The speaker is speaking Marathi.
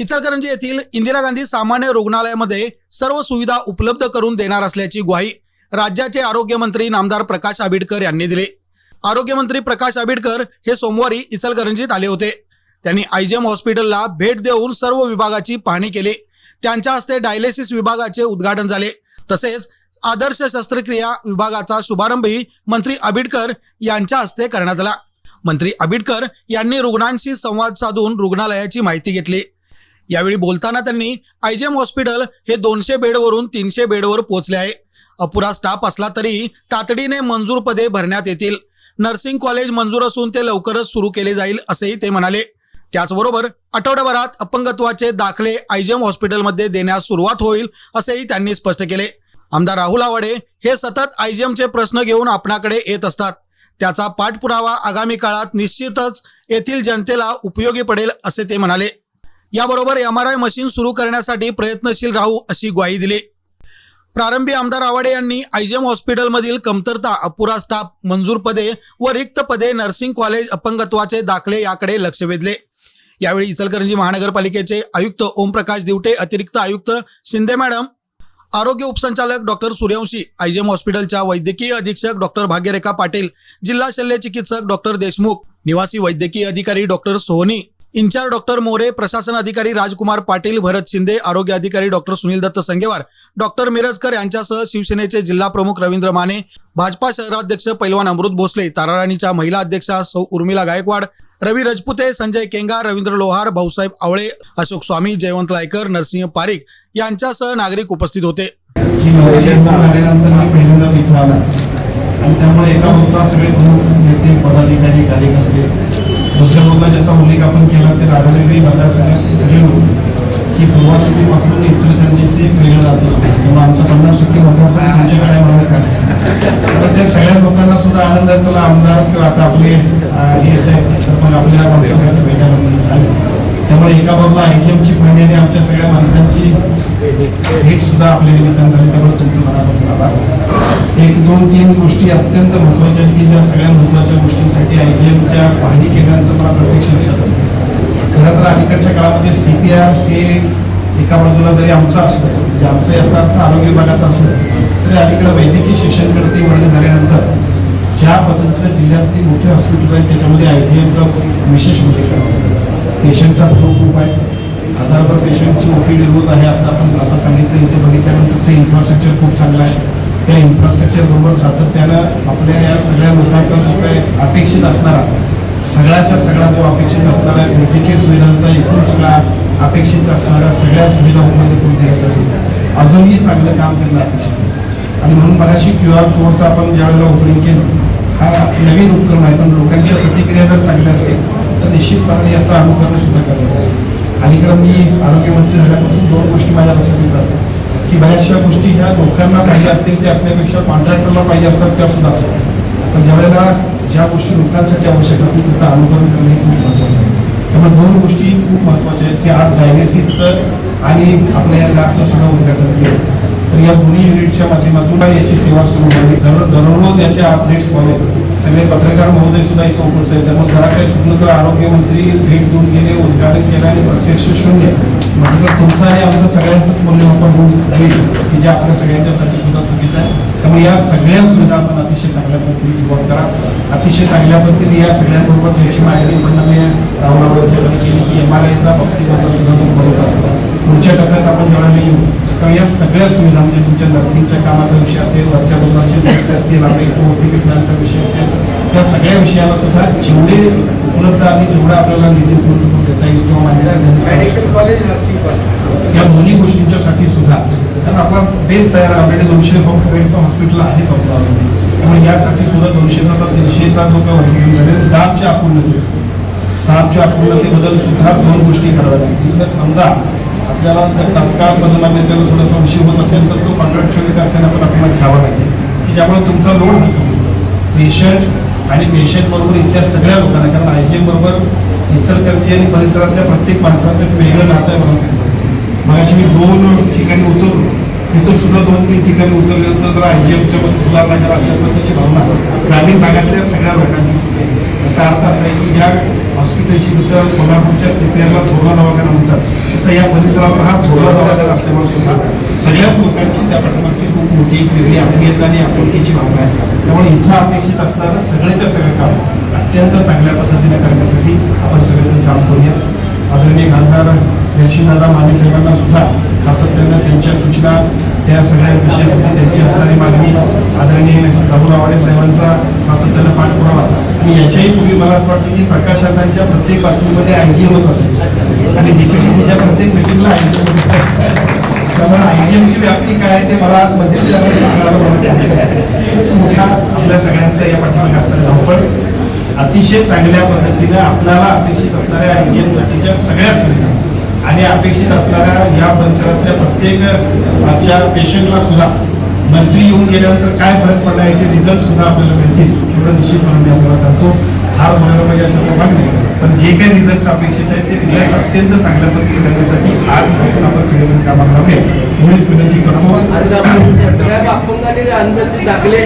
इचलकरंजी येथील इंदिरा गांधी सामान्य रुग्णालयामध्ये सर्व सुविधा उपलब्ध करून देणार असल्याची ग्वाही राज्याचे आरोग्यमंत्री नामदार प्रकाश आंबेडकर यांनी दिली. आरोग्यमंत्री प्रकाश आंबेडकर हे सोमवारी इचलकरंजीत आले होते. त्यांनी आयजीएम हॉस्पिटलला भेट देऊन सर्व विभागाची पाहणी केली. त्यांच्या हस्ते डायलिसिस विभागाचे उद्घाटन झाले. तसेच आदर्श शस्त्रक्रिया विभागाचा शुभारंभही मंत्री आबिडकर यांच्या हस्ते करण्यात आला. मंत्री आबिडकर यांनी रुग्णांशी संवाद साधून रुग्णालयाची माहिती घेतली. यावेळी बोलताना त्यांनी आयजीएम हॉस्पिटल हे दोनशे बेडवरून तीनशे बेडवर पोहोचले आहे. अपुरा स्टाफ असला तरी तातडीने मंजूर पदे भरण्यात येतील. नर्सिंग कॉलेज मंजूर असून ते लवकरच सुरू केले जाईल असेही ते म्हणाले. त्याचबरोबर आठवड्याभरात अपंगत्वाचे दाखले आयजीएम हॉस्पिटलमध्ये देण्यास सुरुवात होईल असेही त्यांनी स्पष्ट केले. आमदार राहुल आवाडे हे सतत आयजीएमचे प्रश्न घेऊन आपणाकडे येत असतात. त्याचा पाठपुरावा आगामी काळात निश्चितच येथील जनतेला उपयोगी पडेल असे ते म्हणाले. याबरोबर एम आर आय मशीन सुरू करण्यासाठी प्रयत्नशील राहू अशी ग्वाही दिली. प्रारंभी आमदार आवाडे यांनी आयजीएम हॉस्पिटलमधील कमतरता अपुरा स्टाफ मंजूर पदे व रिक्त पदे नर्सिंग कॉलेज अपंगत्वाचे दाखले याकडे लक्ष वेधले. यावेळी इचलकरंजी महानगरपालिकेचे आयुक्त ओमप्रकाश दिवटे अतिरिक्त आयुक्त शिंदे मॅडम आरोग्य उपसंचालक डॉक्टर सूर्यवंशी आयजेम हॉस्पिटलच्या वैद्यकीय अधीक्षक डॉक्टर भाग्यरेखा पाटील जिल्हा शल्य चिकित्सक डॉक्टर देशमुख निवासी वैद्यकीय अधिकारी doctor Sohani in-charge doctor More प्रशासन अधिकारी राजकुमार पाटील भरत शिंदे आरोग्य अधिकारी डॉक्टर सुनील दत्त संगेवार डॉक्टर मिरजकर यांच्यासह शिवसेनेचे जिल्हा प्रमुख रवींद्र माने भाजपा शहराध्यक्ष पैलवान अमृत भोसले ताराराणीच्या महिला अध्यक्षा सौ उर्मिला गायकवाड रवी रजपुते संजय केंगार रवींद्र लोहार भाऊसाहेब आवळे अशोक स्वामी जयवंत लायकर नरसिंह पारिक यांच्यासह नागरिक उपस्थित होते. आणि त्यामुळे एका सगळे प्रमुख नेते पदाधिकारी कार्यकर्ते दुसऱ्या मुद्दा ज्याचा उल्लेख आपण केला ते राधानगरी मतदारसंघात सगळे लोक. की पूर्वास्थितीपासून इचलकरंजीचे एक वेगळं राज्य सुरू त्यामुळे आमचा पन्नास टक्के मतदारसंघ तुमच्याकडे आहे म्हणून तर त्या सगळ्या लोकांना सुद्धा आनंद आहे. तुला आमदार किंवा आता आपले हे येत आहे. तर मग आपल्याला माणसासाठी भेटायला आले त्यामुळे एका बाबा आयजीएमची पाहणी आणि आमच्या सगळ्या माणसांची भेट सुद्धा आपल्या निमित्तानं झाली. त्यामुळे तुमचं मनापासून आभार एक दोन तीन गोष्टी अत्यंत महत्त्वाच्या आहेत की ज्या सगळ्या महत्त्वाच्या गोष्टींसाठी आय जी एमच्या पाहणी केल्यानंतर मला प्रत्यक्ष लक्षात आलं. खरं तर अलीकडच्या काळामध्ये म्हणजे सी पी आर हे एका बाजूला जरी आमचं असलं म्हणजे आमचं याचा अर्थ आरोग्य विभागाचा असलं तरी अलीकडे वैद्यकीय शिक्षणकडे ते वर्ग झाल्यानंतर ज्या पद्धतीचं जिल्ह्यातली मोठी हॉस्पिटल आहेत त्याच्यामध्ये आय जी एमचा विशेष उल्लेख पेशंटचा फ्लो खूप आहे. हजारभर पेशंटची ओपीडी रोज आहे असं आपण आता सांगितलं. इथे बघितल्यानंतरचं इन्फ्रास्ट्रक्चर खूप चांगलं आहे. त्या इन्फ्रास्ट्रक्चर बरोबर सातत्यानं आपल्या या सगळ्या लोकांचा जो काही अपेक्षित असणारा सगळ्याच्या सगळा जो अपेक्षित असणारा वैद्यकीय सुविधांचा एकूण सगळा अपेक्षित असणाऱ्या सगळ्या सुविधा उपलब्ध करून देण्यासाठी अजूनही चांगलं काम त्यांना अपेक्षित आहे. आणि म्हणून मगाशी क्यू आर कोडचा आपण ज्या वेळेला ओपनिंग केलं हा नवीन उपक्रम आहे पण लोकांच्या प्रतिक्रिया जर चांगल्या असेल तर निश्चितपणे याचं अनुकरण सुद्धा करणार अलीकडं मी आरोग्यमंत्री झाल्यापासून दोन गोष्टी माझ्या लक्षात येतात. की बऱ्याचशा गोष्टी ह्या लोकांना पाहिजे असतील त्या असण्यापेक्षा कॉन्ट्रॅक्टरला पाहिजे असतात त्या सुद्धा असतात. पण ज्या वेळेला ज्या गोष्टी लोकांसाठी आवश्यक असतील त्याचं अनुकरण करणे हे खूप महत्त्वाचं आहे. त्यामुळे दोन गोष्टी खूप महत्त्वाच्या आहेत. की आज डायलिसिसचं आणि आपल्या या लॅबचं सुद्धा उद्घाटन केलं. तर या दोन्ही युनिटच्या माध्यमातून याची सेवा सुरू झाली. जर दररोज याचे अपडेट्स व्हावे सगळे पत्रकार महोदय सुद्धा इथं उपस्थित त्यामुळे जरा काही चुकलं तर आरोग्यमंत्री भेट देऊन गेले उद्घाटन केलं आणि प्रत्यक्ष शून्य. म्हणजे तुमचं आणि आमचं सगळ्यांचंच मूल्यमापन होऊन होईल की जे आपल्या सगळ्यांच्यासाठी सुद्धा चुकीचं आहे त्यामुळे या सगळ्या सुविधा आपण अतिशय चांगल्या पद्धतीने सुरुवात करा. अतिशय चांगल्या पद्धतीने या सगळ्यांबरोबर त्याची माहिती सन्मान्य राहुल आवळे साहेबांनी केली की एम आर आयचा बाबतीमध्ये सुद्धा तुम्ही बरोबर पुढच्या टप्प्यात आपण जेवढा येऊ. तर या सगळ्या सुविधा म्हणजे तुमच्या नर्सिंगच्या कामाचा विषय असेल वरच्या मुलांचे गोष्ट असेल आपल्या इथं विज्ञानाचा विषय असेल या सगळ्या विषयाला सुद्धा जेवढे उपलब्ध आणि जेवढा आपल्याला निधी उपलब्ध करून देता येईल किंवा मान्यता कॉलेज नर्सिंग कॉलेज. या दोन्ही गोष्टींच्यासाठी सुद्धा. कारण आपला बेस तयार ऑलरेडी दोनशे बेडचं हॉस्पिटल आहेच आपलं. त्यामुळे यासाठी सुद्धा दोनशेचा तर काही वर्गीकरण झाले स्टाफच्या अपूर्णते स्टाफच्या अपूर्णतेबद्दल सुद्धा दोन गोष्टी कराव्या लागतील. जर समजा आपल्याला जर तात्काळ बदलामध्ये त्याला थोडासा उशीर होत असेल तर तो कॉन्ट्रॅक्च्युअली असेल आपण आपल्याला घ्यावा लागेल. की ज्यामुळे तुमचा लोड हलका पेशंट आणि पेशंट बरोबर इथल्या सगळ्या लोकांना कारण आय जी बरोबर इचलकरंजी आणि परिसरातल्या प्रत्येक माणसाचं वेगळं नातं आहे म्हणून मग अशी मी दोन ठिकाणी उतरलो. तिथं सुद्धा दोन तीन ठिकाणी उतरल्यानंतर जर आय जी एमच्या मध्ये सुधारणा करा अशा पद्धतीची भावना ग्रामीण भागातल्या सगळ्या लोकांची सुद्धा आहे. याचा अर्थ असा आहे की या हॉस्पिटलशी जसं कोल्हापूरच्या सीपीआरला थोरला दवाखाना म्हणतात तसं या परिसरात हा थोरला दवाखाना असल्यामुळे सुद्धा सगळ्याच लोकांची त्या पाठीमागची खूप मोठी एक वेगळी आत्मीयता आणि आपुलकीची भावना आहे. त्यामुळे इथं अपेक्षित असणारं सगळ्याच्या सगळं काम अत्यंत चांगल्या पद्धतीने करण्यासाठी आपण सगळेजण काम करूया. आदरणीय खासदार दर्शीदादा माने साहेबांना सुद्धा सातत्यानं त्यांच्या सूचना त्या सगळ्या विषयासाठी त्यांची असणारी मागणी आदरणीय राहुल आवाडे साहेबांचा सातत्यानं पाठपुरावा आणि याच्याही पूर्वी मला असं वाटतं की प्रकाश अण्णांच्या प्रत्येक बातमीमध्ये आय जी होत असेल आणि डीपीटी तिच्या प्रत्येक मिटिंगला आय जी त्यामुळे आयजीएमची व्याप्ती काय आहे ते मला मध्ये झाल्यामुळे मोठा आपल्या सगळ्यांचा या पाठीमागे असणारी धावपळ. अतिशय चांगल्या पद्धतीने आपल्याला अपेक्षित असणाऱ्या आयजीएमसाठीच्या सगळ्या सुविधा आणि अपेक्षित असणाऱ्या या परिसरातल्या प्रत्येक आजच्या पेशंटला सुद्धा मंत्री येऊन गेल्यानंतर काय फरक पडला याचे रिझल्ट सुद्धा आपल्याला मिळतील एवढं निश्चितपणे मी आपल्याला सांगतो. हार होणार म्हणजे अशा प्रभाग नाही पण जे काही रिझल्ट अपेक्षित आहेत ते रिझल्ट अत्यंत चांगल्या पद्धतीने करण्यासाठी आजपासून आपण सगळेजण कामाला लावले एवढीच विनंती करतो. आणि आपण दाखले.